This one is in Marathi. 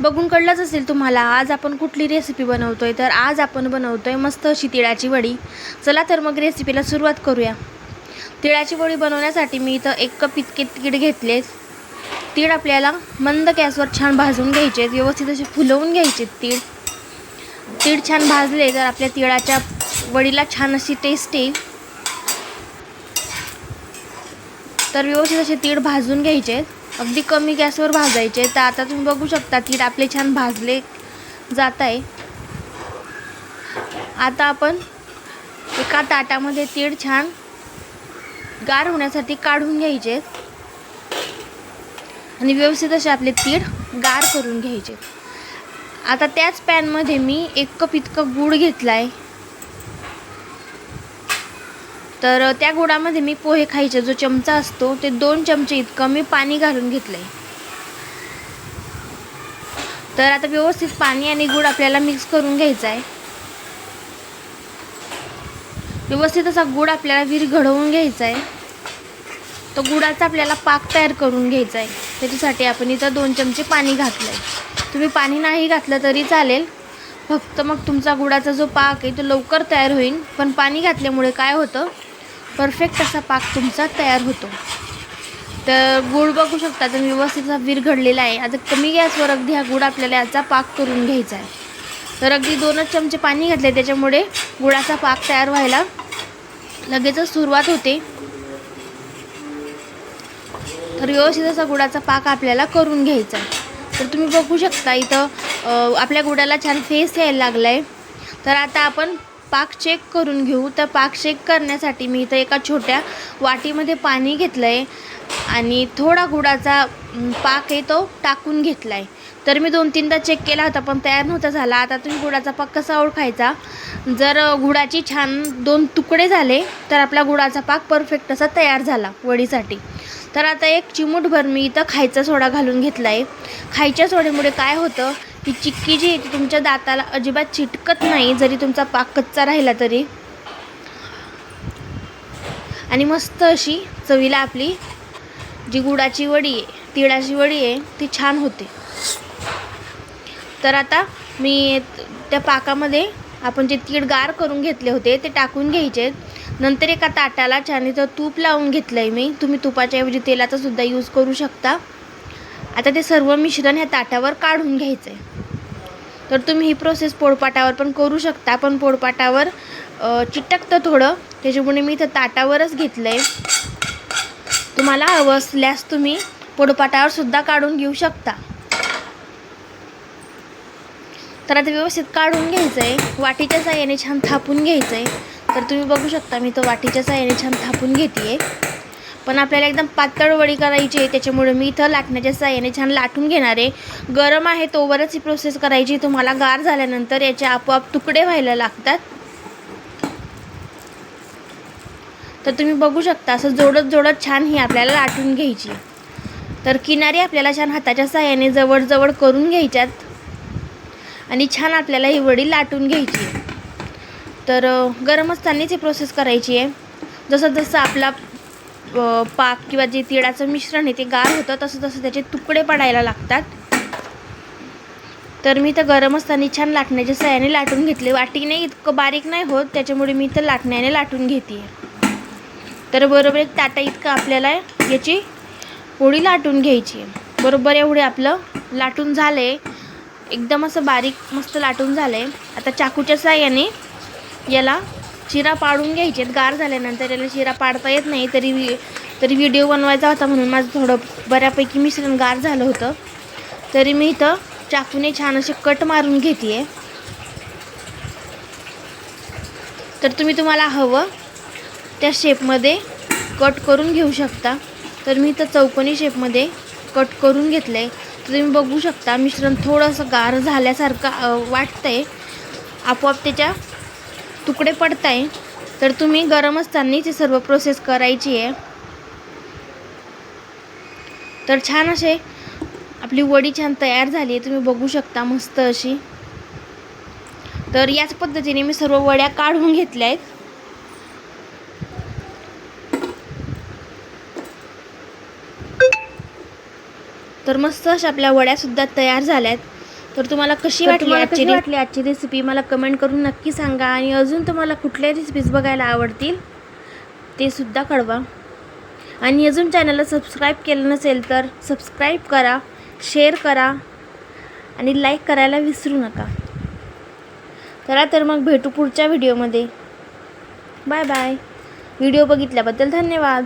बघून कळलंच असेल तुम्हाला आज आपण कुठली रेसिपी बनवतो आहे तर आज आपण बनवतो आहे मस्त अशी तिळाची वडी. चला तर मग रेसिपीला सुरुवात करूया. तिळाची वडी बनवण्यासाठी मी इथं एक कप इतके तीळ घेतले तीळ आपल्याला मंद गॅसवर छान भाजून घ्यायचे व्यवस्थित असे फुलवून घ्यायचे तीळ. तीळ छान भाजले तर आपल्या तिळाच्या वडीला छान अशी टेस्ट येईल. तर व्यवस्थित असे तीळ भाजून घ्यायचे अगदी कमी गॅसवर भाजायचे. तर आता तुम्ही बघू शकता की आपले छान भाजले जात आहे. आता आपण एका ताटामध्ये तीळ छान गार होण्यासाठी काढून घ्यायचे. आणि व्यवस्थित असे आपले तीळ गार करून घ्यायचे. आता त्याच पॅनमध्ये मी एक कप इतकं गूळ घेतला आहे तर त्या गुळामध्ये मी पोहे खायचे. जो चमचा असतो ते दोन चमचे इतकं मी पाणी घालून घेतलं आहे तर आता व्यवस्थित पाणी आणि गुळ आपल्याला मिक्स करून घ्यायचा आहे व्यवस्थित असा गुळ आपल्याला विरघळवून घ्यायचा आहे तो गुळाचा आपल्याला पाक तयार करून घ्यायचा आहे त्याच्यासाठी आपण इथं दोन चमचे पाणी घातलं आहे तुम्ही पाणी नाही घातलं तरी चालेल. फक्त मग तुमचा गुळाचा जो पाक आहे तो लवकर तयार होईल. पण पाणी घातल्यामुळे काय होतं? परफेक्ट असा पाक तुमचा तयार होतो. तर गुळ बघू शकता तर व्यवस्थित विरघडलेला आहे. आता कमी गॅसवर अगदी हा गुळ आपल्याला याचा पाक करून घ्यायचा आहे. तर अगदी दोनच चमचे पाणी घातले त्याच्यामुळे गुळाचा पाक तयार व्हायला लगेचच सुरुवात होते. तर व्यवस्थित असा गुळाचा पाक आपल्याला करून घ्यायचा आहे. तर तुम्ही बघू शकता इथं आपल्या गुळाला छान फेस यायला लागला आहे तर आता आपण पाक चेक करून घेऊ. तर पाक चेक करण्यासाठी मी इथं एका छोट्या वाटीमध्ये पाणी घेतलं आहे आणि थोडा गुडाचा पाक आहे तो टाकून घेतला आहे तर मी दोन तीनदा चेक केला होता पण तयार नव्हता झाला. आता तुम्ही गुडाचा पाक कसा ओळखायचा? जर गुडाची छान दोन तुकडे झाले तर आपला गुडाचा पाक परफेक्ट असा तयार झाला वडीसाठी. तर आता एक चिमूटभर मी इथं खायचा सोडा घालून घेतला आहे खायच्या सोड्यामुळे काय होतं? ती चिक्की जी आहे ती तुमच्या दाताला अजिबात चिटकत नाही जरी तुमचा पाक कच्चा राहिला तरी. आणि मस्त अशी चवीला आपली जी गुडाची वडी आहे तिळाची वडी आहे ती छान होते. तर आता मी त्या पाकामध्ये आपण जे तीळ गार करून घेतले होते ते टाकून घ्यायचे नंतर एका ताटाला छान इथं तूप लावून घेतलं आहे मी. तुम्ही तुपाच्या ऐवजी तेलाचा सुद्धा यूज करू शकता. आता ते सर्व मिश्रण ह्या ताटावर काढून घ्यायचं आहे तर तुम्ही ही प्रोसेस पोळपाटावर पण करू शकता. पण पोळपाटावर चिटकतं थोडं. त्याच्यामुळे मी इथं ताटावरच घेतलं आहे तुम्हाला हवं असल्यास तुम्ही पोळपाटावर सुद्धा काढून घेऊ शकता. तर आता व्यवस्थित काढून घ्यायचं आहे वाटीच्या साह्याने छान थापून घ्यायचं आहे तर तुम्ही बघू शकता मी तो वाटीच्या साह्याने छान थापून घेते आहे पण आपल्याला एकदम पातळ वडी करायची आहे त्याच्यामुळे मी इथं लाटण्याच्या साह्याने छान लाटून घेणार आहे. गरम आहे तोवरच ही प्रोसेस करायची तुम्हाला गार झाल्यानंतर याचे आपोआप तुकडे व्हायला लागतात. तर तुम्ही बघू शकता असं जोडत जोडत छान ही आपल्याला लाटून घ्यायची तर किनारी आपल्याला छान हाताच्या साह्याने जवळजवळ करून घ्यायच्यात. आणि छान आपल्याला ही वडी लाटून घ्यायची आहे. तर गरम असतानाच ही प्रोसेस करायची आहे. जसं जसं आपला पाक किंवा जे तिळाचं मिश्रण आहे ते गार होतं तसं तसं त्याचे तुकडे पडायला लागतात. तर मी तर गरम असताना छान लाटण्याच्या सहाय्याने लाटून घेतले. वाटीने इतकं बारीक नाही होत त्याच्यामुळे मी तर लाटण्याने लाटून घेते. तर बरोबर एक ताटा इतकं आपल्याला याची पोळी लाटून घ्यायची. आहे बरोबर एवढे आपलं लाटून झालं. आहे एकदम असं बारीक मस्त लाटून झालं. आहे आता चाकूच्या सहाय्याने याला चिरा पाडून घ्यायचे गार झाल्यानंतर याला चिरा पाडता येत नाही. तरी वि- तरी व्हिडिओ बनवायचा होता म्हणून माझं थोडं बऱ्यापैकी मिश्रण गार झालं होतं. तरी मी इथं चाकूने छान असे कट मारून घेते आहे तर तुम्ही तुम्हाला हवं त्या शेपमध्ये कट करून घेऊ शकता. तर मी इथं चौकोनी शेपमध्ये कट करून घेतलं आहे तर तुम्ही बघू शकता मिश्रण थोडंसं गार झाल्यासारखं वाटतं आहे आपोआप त्याच्या तुकडे पडत आहे तर तुम्ही गरम असतानाच ही सर्व प्रोसेस करायची आहे. तर छान असे आपली वडी छान तयार झाली आहे तुम्ही बघू शकता मस्त अशी. तर याच पद्धतीने मी सर्व वड्या काढून घेतल्या आहेत. तर मस्त अशा आपल्या वड्यासुद्धा तयार झाल्या आहेत तर तुम्हाला कशी वाटली आजची वाटली आजची रेसिपी मला कमेंट करून नक्की सांगा. आणि अजून तुम्हाला कुठल्या रेसिपीज बघायला आवडतील ते सुद्धा कळवा. आणि अजून चॅनलला सबस्क्राईब केलं नसेल तर सबस्क्राईब करा शेअर करा आणि लाईक करायला विसरू नका. चला तर मग भेटू पुढच्या व्हिडिओमध्ये बाय बाय व्हिडिओ बघितल्याबद्दल धन्यवाद.